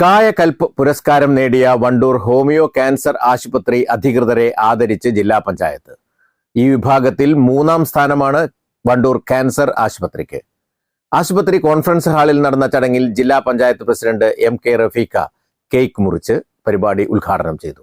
കായകൽപ്പ് പുരസ്കാരം നേടിയ Wandoor homeo cancer ആശുപത്രി അധികൃതരെ ആദരിച്ച് ജില്ലാ പഞ്ചായത്ത്. ഈ വിഭാഗത്തിൽ മൂന്നാം സ്ഥാനമാണ് വണ്ടൂർ ക്യാൻസർ ആശുപത്രിക്ക്. ആശുപത്രി കോൺഫറൻസ് ഹാളിൽ നടന്ന ചടങ്ങിൽ ജില്ലാ panchayat president M K Rafeeqa cake മുറിച്ച് പരിപാടി ഉദ്ഘാടനം ചെയ്തു.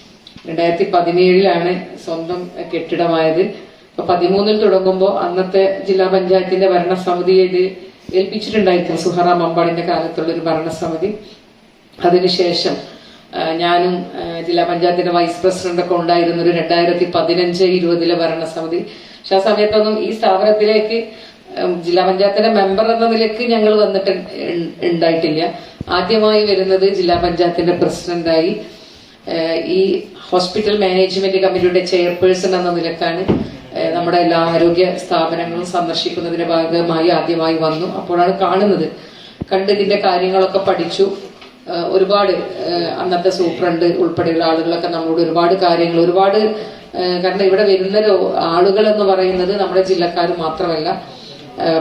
രണ്ടായിരത്തി പതിനേഴിലാണ് സ്വന്തം കെട്ടിടമായത്. അപ്പൊ പതിമൂന്നിൽ തുടങ്ങുമ്പോൾ അന്നത്തെ ജില്ലാ പഞ്ചായത്തിന്റെ ഭരണസമിതിയെ ഇത് ഏൽപ്പിച്ചിട്ടുണ്ടായിരുന്നു. സുഹറ മമ്പാടിന്റെ കാലത്തുള്ള ഒരു ഭരണസമിതി. അതിനുശേഷം ഞാനും ജില്ലാ പഞ്ചായത്തിന്റെ വൈസ് പ്രസിഡന്റ് ഒക്കെ ഉണ്ടായിരുന്ന ഒരു രണ്ടായിരത്തി പതിനഞ്ച് ഇരുപതിലെ ഭരണസമിതി. പക്ഷെ ആ സമയത്തൊന്നും ഈ സ്ഥാപനത്തിലേക്ക് ജില്ലാ പഞ്ചായത്തിന്റെ മെമ്പർ എന്ന നിലയ്ക്ക് ഞങ്ങൾ വന്നിട്ട് ഉണ്ടായിട്ടില്ല ആദ്യമായി വരുന്നത് ജില്ലാ പഞ്ചായത്തിന്റെ പ്രസിഡന്റായി ഈ ഹോസ്പിറ്റൽ മാനേജ്മെന്റ് കമ്മിറ്റിയുടെ ചെയർപേഴ്സൺ എന്ന നിലക്കാണ് നമ്മുടെ എല്ലാ ആരോഗ്യ സ്ഥാപനങ്ങളും സന്ദർശിക്കുന്നതിന്റെ ഭാഗമായി ആദ്യമായി വന്നു. അപ്പോഴാണ് കാണുന്നത്. കണ്ട് ഇതിന്റെ കാര്യങ്ങളൊക്കെ പഠിച്ചു. ഒരുപാട് അന്നത്തെ സൂപ്രണ്ട് ഉൾപ്പെടെയുള്ള ആളുകളൊക്കെ നമ്മളോട് ഒരുപാട് കാര്യങ്ങൾ ഒരുപാട് കാരണം ഇവിടെ വരുന്ന ആളുകൾ എന്ന് പറയുന്നത് നമ്മുടെ ജില്ലക്കാർ മാത്രമല്ല.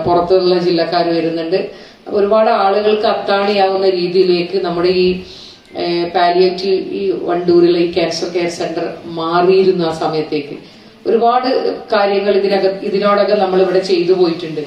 പുറത്തുള്ള ജില്ലക്കാർ വരുന്നുണ്ട്. ഒരുപാട് ആളുകൾക്ക് അത്താണിയാവുന്ന രീതിയിലേക്ക് നമ്മുടെ ഈ പാലിയേറ്റീവ് ഈ വണ്ടൂരിലെ ഈ ക്യാൻസർ കെയർ സെന്റർ മാറിയിരുന്നു ആ സമയത്തേക്ക്. ഒരുപാട് കാര്യങ്ങൾ ഇതിനകം ഇതിനോടകം നമ്മൾ ഇവിടെ ചെയ്തു പോയിട്ടുണ്ട്.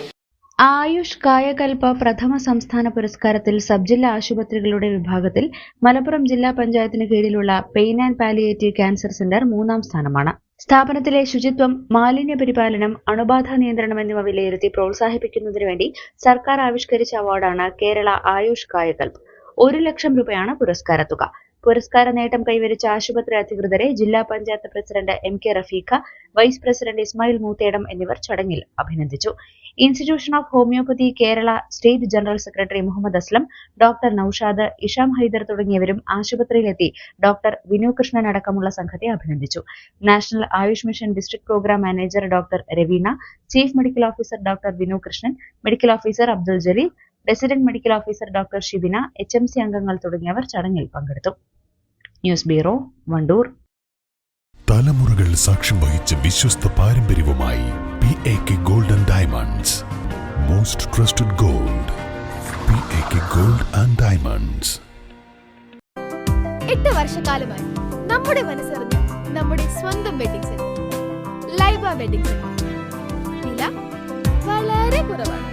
ആയുഷ് കായകൽപ പ്രഥമ സംസ്ഥാന പുരസ്കാരത്തിൽ സബ് ജില്ലാ ആശുപത്രികളുടെ വിഭാഗത്തിൽ മലപ്പുറം ജില്ലാ പഞ്ചായത്തിന് കീഴിലുള്ള pain and palliative cancer centre മൂന്നാം സ്ഥാനമാണ്. സ്ഥാപനത്തിലെ ശുചിത്വം മാലിന്യ പരിപാലനം അണുബാധ നിയന്ത്രണം എന്നിവ വിലയിരുത്തി പ്രോത്സാഹിപ്പിക്കുന്നതിനു വേണ്ടി സർക്കാർ ആവിഷ്കരിച്ച അവാർഡാണ് കേരള ആയുഷ് കായകൽപ്. ഒരു ലക്ഷം രൂപയാണ് പുരസ്കാര തുക. പുരസ്കാര നേട്ടം കൈവരിച്ച ആശുപത്രി അധികൃതരെ ജില്ലാ panchayat president M K Rafeeqa vice president Ismail Moothedam എന്നിവർ ചടങ്ങിൽ അഭിനന്ദിച്ചു. Institution of homeopathy Kerala state general secretary Muhammad Aslam doctor Noushad Isham Haider തുടങ്ങിയവരും ആശുപത്രിയിലെത്തി ഡോക്ടർ വിനു കൃഷ്ണൻ അടക്കമുള്ള സംഘത്തെ അഭിനന്ദിച്ചു. National Ayush mission district programme manager doctor Raveena chief medical officer doctor Vinu Krishnan medical officer Abdul Jaleel resident medical officer doctor Shibina H M C അംഗങ്ങൾ തുടങ്ങിയവർ ചടങ്ങിൽ പങ്കെടുത്തു. News bureau Wandoor. തലമുറകൾ സാക്ഷ്യം വഹിച്ച വിശ്വസ്ത പാരമ്പര്യവുമായി P A K gold and diamonds most trusted gold P A K gold and diamonds എട്ട് വർഷക്കാലമായി നമ്മുടെ മനസ്സറിഞ്ഞ നമ്മുടെ സ്വന്തം wedding centre Laiba wedding centre വില വളരെ കുറവാണ്.